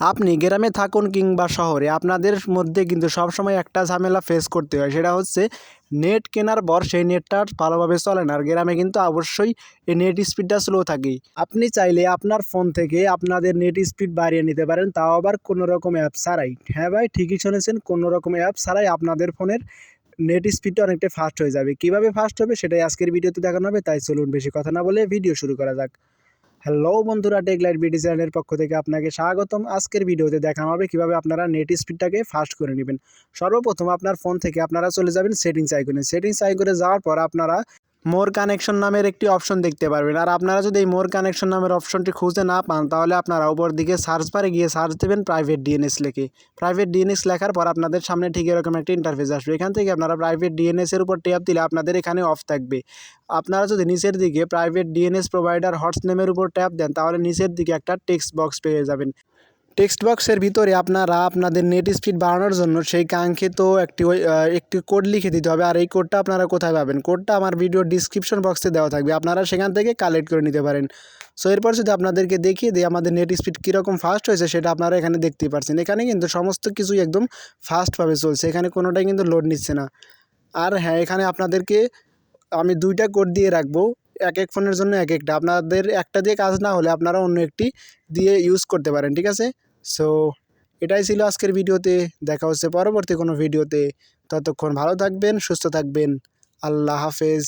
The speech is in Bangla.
আপনি গ্রামে থাকুন কিংবা শহরে, আপনাদের মধ্যে কিন্তু সবসময় একটা ঝামেলা ফেস করতে হয়। সেটা হচ্ছে নেট কেনার পর সেই নেটটা ভালোভাবে চলে না। আর গ্রামে কিন্তু অবশ্যই এই নেট স্পিডটা স্লো থাকে আপনি চাইলে আপনার ফোন থেকে আপনাদের নেট স্পিড বাড়িয়ে নিতে পারেন। তাও আবার কোনো রকম অ্যাপ ছাড়াই। হ্যাঁ ভাই, ঠিকই শুনেছেন, কোনো রকম অ্যাপ ছাড়াই আপনাদের ফোনের নেট স্পিডটা অনেকটা ফাস্ট হয়ে যাবে। কীভাবে ফাস্ট হবে সেটাই আজকের ভিডিওতে দেখানো হবে, তাই চলুন বেশি কথা না বলে ভিডিও শুরু করা যাক। হ্যালো বন্ধুরা টেকলাইট বিডি চ্যানেলের পক্ষ থেকে আপনাকে স্বাগতম। আজকের ভিডিওতে দেখানো হবে কীভাবে আপনারা নেট স্পিডটাকে ফাস্ট করে নেবেন। সর্বপ্রথম আপনার ফোন থেকে আপনারা চলে যাবেন সেটিংস আইকনে। সেটিংস আইকনে যাওয়ার পর আপনারা মোর কানেকশন নামের একটি অপশন দেখতে পারবেন। আর আপনারা যদি এই মোর কানেকশন নামের অপশনটি খুঁজে না পান, তাহলে আপনারা উপর দিকে সার্চ বারে গিয়ে সার্চ দেবেন প্রাইভেট ডিএনএস লেখে। প্রাইভেট ডিএনএস লেখার পর আপনাদের সামনে ঠিক এরকম একটা ইন্টারফেস আসবে। এখান থেকে আপনারা প্রাইভেট ডিএনএস এর উপর ট্যাপ দিলে আপনাদের এখানে অফ থাকবে। আপনারা যদি নিচের দিকে প্রাইভেট ডিএনএস প্রোভাইডার হটস নেমের উপর ট্যাপ দেন, তাহলে নিচের দিকে একটা টেক্সট বক্স পেয়ে যাবেন। টেক্সট বক্সের ভিতরে আপনারা আপনাদের নেট স্পিড বাড়ানোর জন্য সেই কাঙ্ক্ষিত একটি একটি কোড লিখে দিতে হবে। আর এই কোডটা আপনারা কোথায় পাবেন? কোডটা আমার ভিডিও ডিসক্রিপশন বক্সে দেওয়া থাকবে। আপনারা সেখান থেকে কালেক্ট করে নিতে পারেন। সো এরপর যদি আপনাদেরকে দেখিয়ে দিই আমাদের নেট স্পিড কীরকম ফাস্ট হয়েছে, সেটা আপনারা এখানে দেখতেই পারছেন। এখানে কিন্তু সমস্ত কিছুই একদম ফাস্টভাবে চলছে। এখানে কোনোটাই কিন্তু লোড নিচ্ছে না। আর হ্যাঁ এখানে আপনাদেরকে আমি দুইটা কোড দিয়ে রাখব। এক এক ফোনের জন্য এক একটা আপনাদের একটা দিয়ে কাজ না হলে আপনারা অন্য একটি দিয়ে ইউজ করতে পারেন, ঠিক আছে? সো এটাই ছিল আজকের ভিডিওতে। দেখা হচ্ছে পরবর্তী কোনো ভিডিওতে। ততক্ষণ ভালো থাকবেন, সুস্থ থাকবেন। আল্লাহ হাফেজ।